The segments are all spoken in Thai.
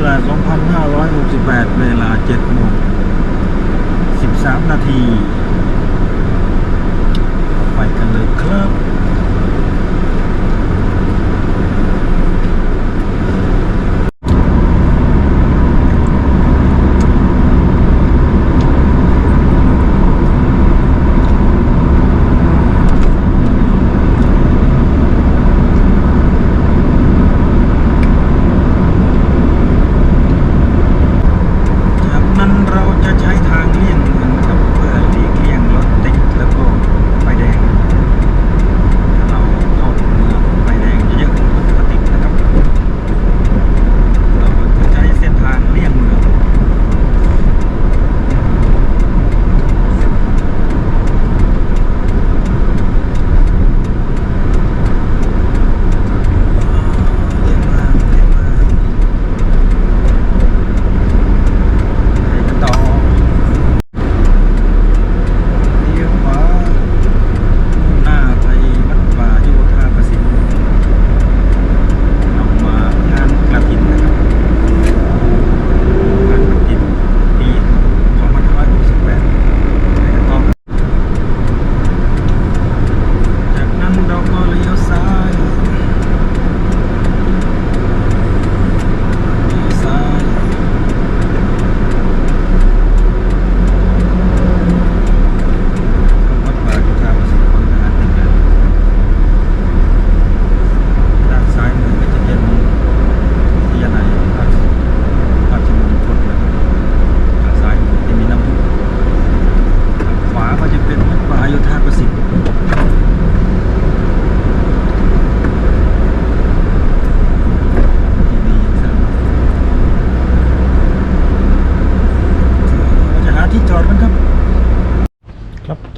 พุราช2568 เวลา7โมง13 นาที ไปกันเลยครับ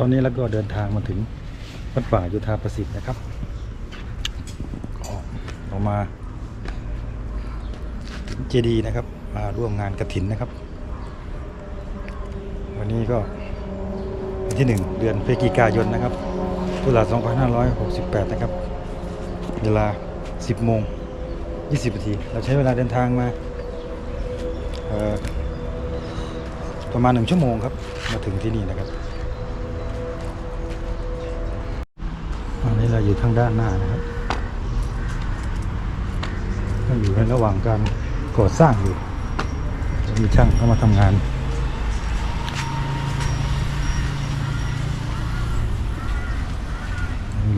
อนนี้เราก็เดินทางมาถึงวัดป่ายุทธาประสิทธิ์นะครับก็เรามาถึงเจดีย์นะครับ มาร่วมงานกระถินนะครับ วันนี้ก็วันที่หนึ่งเดือนพฤศจิกายนนะครับพุทธศักราช2568 นะครับ เวลา 10 โมง 20นาที เราใช้เวลาเดินทางมาประมาณหนึ่งชั่วโมงครับ มาถึงที่นี่นะครับ เราอยู่ทางด้านหน้านะครับก็อยู่ในระหว่างการก่อสร้างอยู่จะมีช่างเข้ามาทำงาน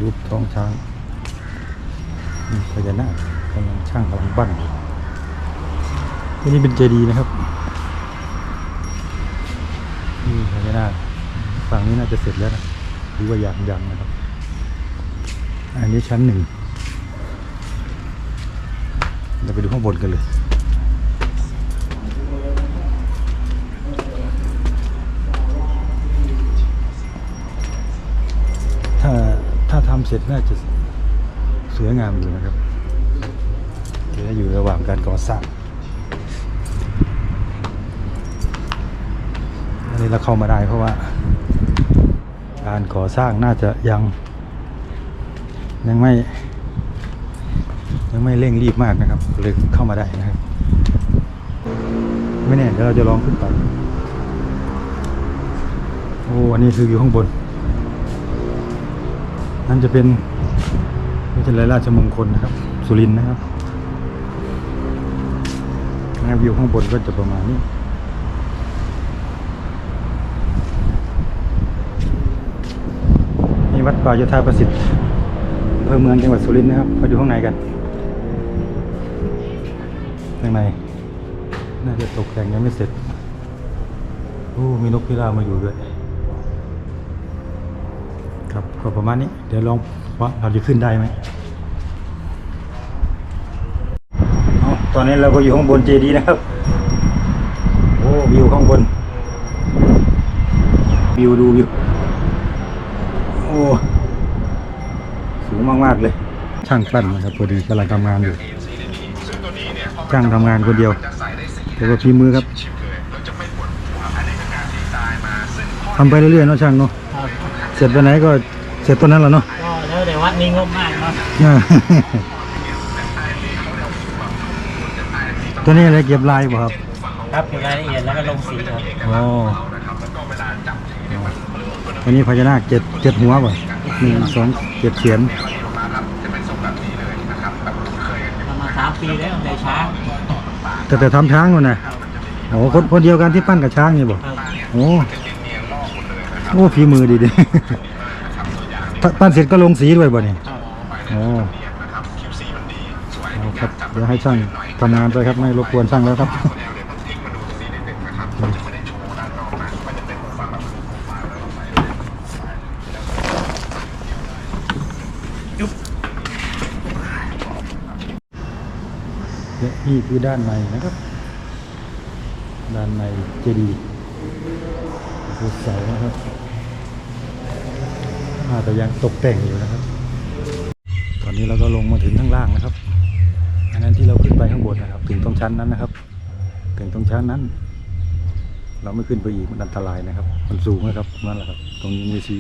รูปท้องช้างมีพญานาคกำลังช่างกำลังปั้นอยู่ที่นี่เป็นเจดีย์นะครับนี่พญานาคฝั่งนี้น่าจะเสร็จแล้วนะหรือว่ายังยังนะครับ อันนี้ชั้นหนึ่งเราไปดูข้างบนกันเลย ถ้าถ้าทำเสร็จน่าจะสวยงามอยู่นะครับเดี๋ยวอยู่ระหว่างการก่อสร้าง อันนี้เราเข้ามาได้เพราะว่า การก่อสร้างน่าจะยัง ยังไม่ ยังไม่เร่งรีบมากนะครับเลยเข้ามาได้นะครับ ไม่แน่เดี๋ยวเราจะลองขึ้นไปโอ้อันนี้คืออยู่ข้างบน นั่นจะเป็นวิทยาลัยราชมงคลนะครับ สุรินทร์นะครับนวิวข้างบนก็จะประมาณนี้ นี่วัดป่าโยธาประสิทธิ์ำเภอเมืองจังหวัดสุรินทร์นะครับมาดูข้างในกันข้างในน่าจะตกแต่งยังไม่เสร็จโอ้มีนกพิราบมาอยู่ด้วย ครับก็ประมาณนี้ เดี๋ยวลองว่าเราจะขึ้นได้ไหมเอาตอนนี้เราก็อยู่ข้างบนเจดีย์นะครับ โอ้วิวข้างบน วิวดูวิว โอ้ สูง มากๆเลย ช่างปั้นนะครับพอดีกำลังทำงานอยู่ช่างทำงานคนเดียวแต่ว่าพีมือครับทำไปเรื่อยๆเนาะช่างเนาะครับเสร็จไปไหนก็เสร็จตัวนั้นแหละเนาะก็แล้วแต่วัดนี้งบมากเนาะอ่าตัวนี้อะไรเก็บลายบ่ครับ ครับเก็บรายละเอียดแล้วก็ลงสีครับอ๋อวันนี้พญานาคเจ็ดเจ็ดหัวป่ะหนึ่งสองเจ็ดเสียน ประมาณสามปีแล้วในช้างแต่แต่ทำช้างนู่นนะโอ้คนคนเดียวกันที่ปั้นกับช้างนี่บ่ครับโอ้โอ้ฝีมือดีดิปั้นปั้นเสร็จก็ลงสีด้วยบ่เนี่ยครับโอ้เอาครับเดี๋ยวให้ช่างทำงานไปครับไม่รบกวนช่างแล้วครับจุ๊บ และ นี่คือด้านในนะครับ ด้านในเจดีย์คือเสานะครับอาจจะยังตกแต่งอยู่นะครับ ตอนนี้เราก็ลงมาถึงข้างล่างนะครับ อันนั้นที่เราขึ้นไปข้างบนนะครับ ถึงตรงชั้นนั้นนะครับ ถึงตรงชั้นนั้น เราไม่ขึ้นไปอีกมันอันตรายนะครับ มันสูงนะครับนั่นแหละครับ ตรงนี้มีชี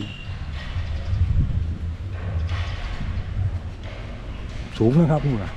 สูงนะครับนู่นนะ